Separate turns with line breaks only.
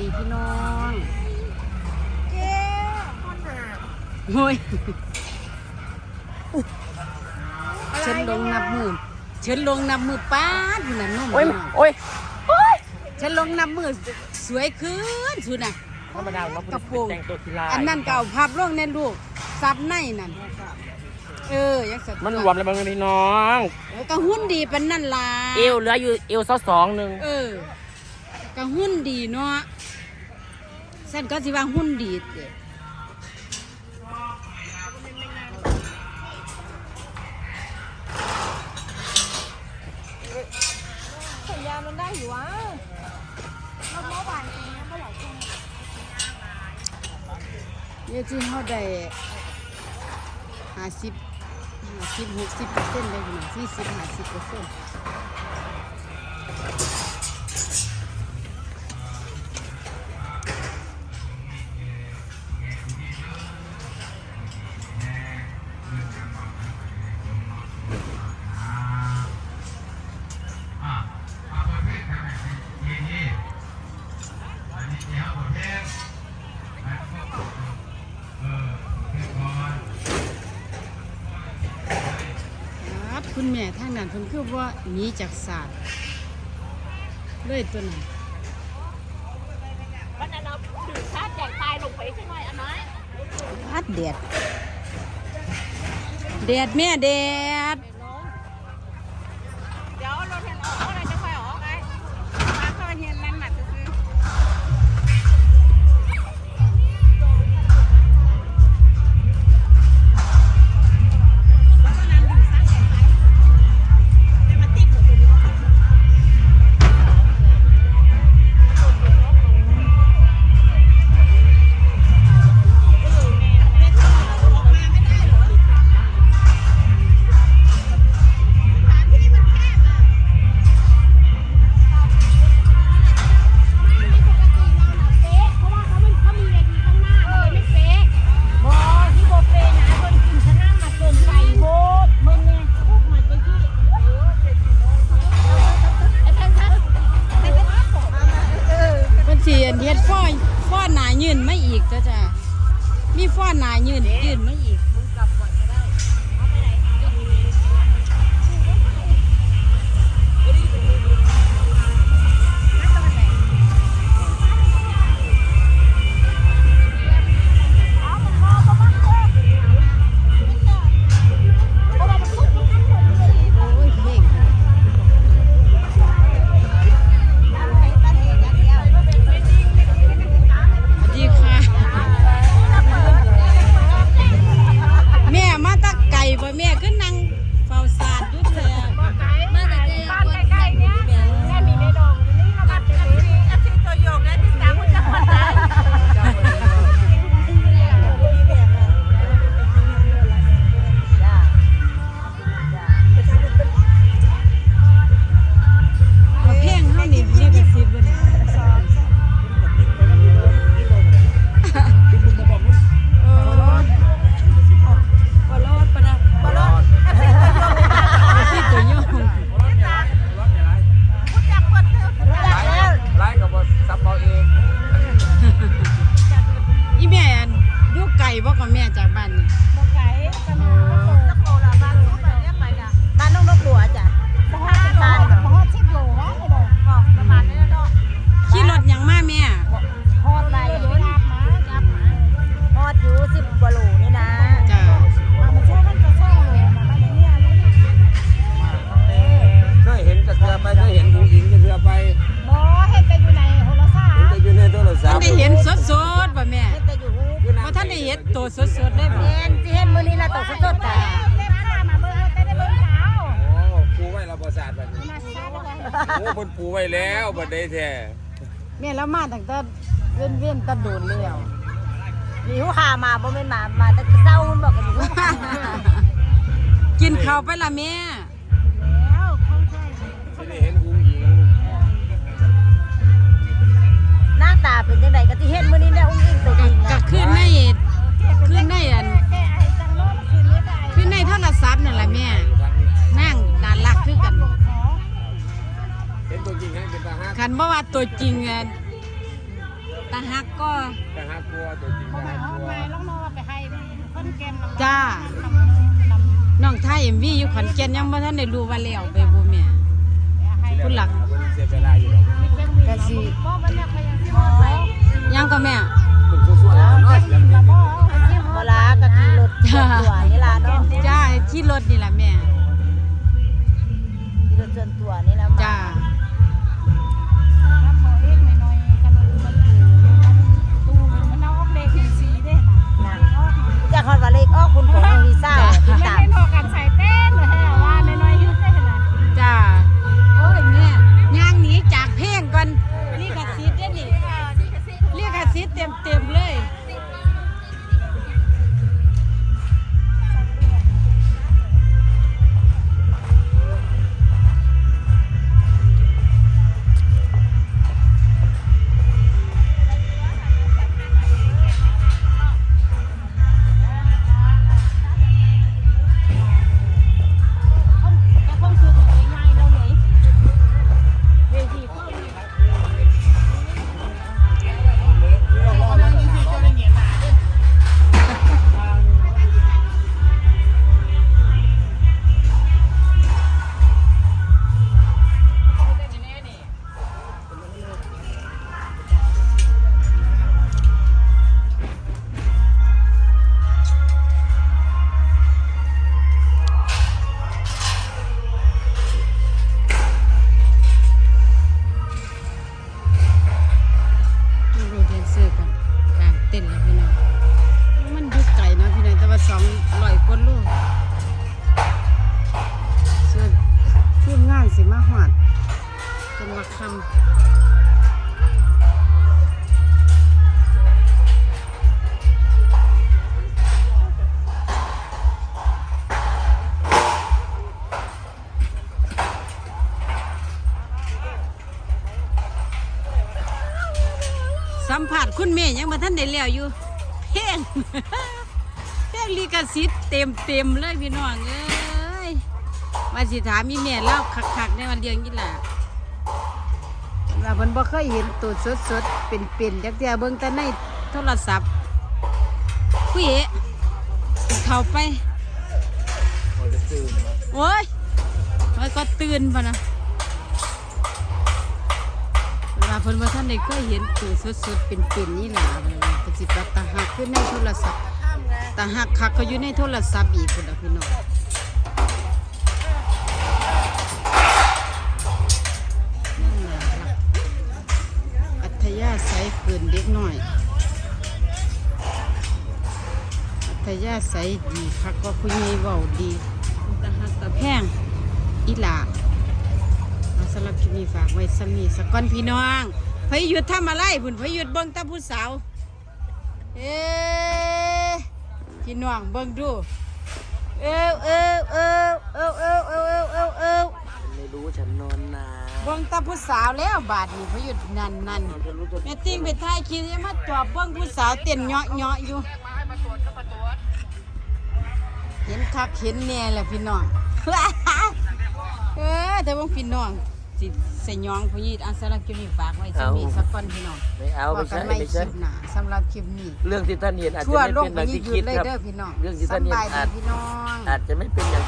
ดีพี่น้อง
เจ๊คนหา
โอ้ยฉันลงนับมือฉันลงนับมือป้าดอยู่น่ะนุ่ม
โอ้ย
พี่น้อง
โอ้ยโอ้ย
ฉันลงนับมือสวยขึ้นสุดน่ะ
ธรรมดาเนาะ
กระโปรง
แต่งตัวกีฬา
อันนั้นก็เอาพับลงในลูกซับในนั่นเออยังสัตว์
มันรวมแล้วบางพี่น้อง
เออก็หุ้นดีเป็นนั่นล่ะ
เอวเหลืออยู่เอวเสาสองหนึ่ง
เออ ก็หุ้นดีเนาะฉันก็สิว่าหุ้นดีเด้
สัญญาณมันได้อยู่วะรถเมื่อวานนี้เมื่อหร่ช่วง
เนี่ยที่เขาได้ห้าสิบห้าสิบหกสิบเปอร์เซ็นต์เลยน้องสี่สิบห้าสิบเปอร์เซ็นต์ ครับคุณแม่ทางนั้นเพิ่นคือว่าหนีจากศาสตร์เลยตัวนั้น
วันนั้นเราดื่มชาติแจกตายลงไปใช่ไหมอันน้อย
พัดแดดแดดแม่แดด
เพิ่
นสิเฮ็ดฟ้อยฟ้อหนายืนไม่อีกจ้ะจ้ะมีฟ้อหนายืนยืนไม่อีก โอ้คน
ปูไว้แล้ว
บั
ดได้แท้
แม่
แล้วมา
ตั้งแต่เว้นเว้นๆตะโดนแล้ว
มีหูหามาบ่แม่นมามาแต่เศร้าบอกกันอยู่
กินข้าวไปละแม่
จริง
อะตาฮักก็
ตาฮัก
ก
ลัวตัวจริง
แต่
ห้า
กลัว
จ้าน้องไทยเอ็มวีอยู่ขอนแก่นยังไม่ท่านได้รู้ว่าแล้วไปบ่แม่คุณหลัก
เสีก
กสิ
ยัง
ก็ จน
ว่าคำ
สัมผัสคุณแม่ยังมาท่านได้แล้วอยู่เพลงเพลงลิขสิทธิ์เต็มเต็มเลยพี่น้องเอ้ยมาสิถามมีแม่เล่าคักๆในวันเดียวนี่แหละ เพิ่นบ่เคยเห็นตัวสดๆเป็นๆจักเทื่อเบิ่งแต่ในโทรศัพท์ผู้เอ๋เข้าไป
พอจะตื่นเนาะ
โอ้ยมันก็ตื่นพะนะเวลาเพิ่นว่าท่านได้เคยเห็นตัวสดๆเป็นๆนี่ล่ะเพิ่นว่าก็สิบตาหักขึ้นในโทรศัพท์ตาหักคักเขาอยู่ในโทรศัพท์อีกพุ่นล่ะพี่น้อง เกินเด็กน้อยอัธยาศัยดีคักก็ผู้ใหญ่เว้าดีตาหักตาแพงอีหลาเอาสำหรับคลิปนี้ฝากไว้สมีสก่อนพี่น้องพยหยุดทำอะไรบุญพยหยุดเบิ่งตาผู้สาว เอ๊พี่น้องเบิ่งดูเอ้วเอ้วเอ้วเอ้วเอ้วเอ้วเอ้วเอ้วเอ้ว
ไม่รู้ฉันนอนนาน
เบิ่งตาผู้สาวแล้วบาดนี้พยหยุดนั่นนั่น
ฉันรู้ตัว
แม่ติ้งไปถ่ายคลิปยังมาจอบเบิ่งผู้สาวเต้นเหาะเหาะอยู่ เห็นคักเห็นแน่แหละพี่น้อง เออแต่ว่าพี่น้องสิสยองผู้ยีดอันสำหรับคลิปนี้ฝากไว้จะมีสักก่อนพี่น้อง
ไม่เอา
พ
ไม่
กั
ใช่
นไม่
ไม่
ค
ใช่
ลิปหน้าสำหรับคลิปนี้
เรื่องที่ท่านเห็นอาจจะ
ทั่ว
ไม่
โลก
เป็น
ไป
ดัง
ยื
ที่
ด
คิด
เลย
ครับ
เด้อพี่น้อง
เรื่องที่ท่านเห็น
สำบายดี
อาจ
พี่น้อง
อาจจะไม่เป็นอย่าง